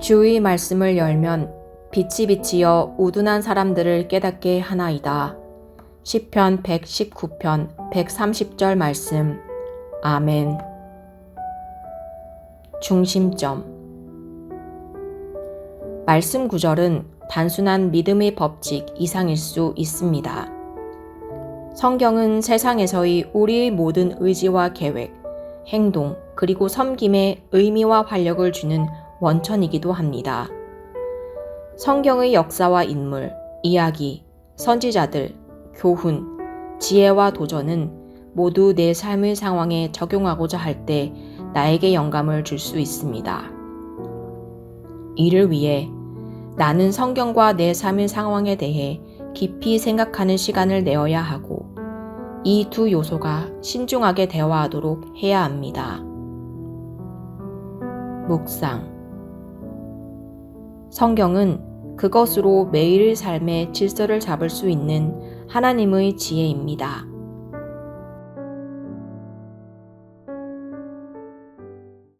주의 말씀을 열면 빛이 비치어 우둔한 사람들을 깨닫게 하나이다. 시편 119편 130절 말씀. 아멘. 중심점 말씀 구절은 단순한 믿음의 법칙 이상일 수 있습니다. 성경은 세상에서의 우리의 모든 의지와 계획, 행동, 그리고 섬김에 의미와 활력을 주는 원천이기도 합니다. 성경의 역사와 인물, 이야기, 선지자들, 교훈, 지혜와 도전은 모두 내 삶의 상황에 적용하고자 할 때 나에게 영감을 줄 수 있습니다. 이를 위해 나는 성경과 내 삶의 상황에 대해 깊이 생각하는 시간을 내어야 하고 이 두 요소가 신중하게 대화하도록 해야 합니다. 묵상 성경은 그것으로 매일 삶의 질서를 잡을 수 있는 하나님의 지혜입니다.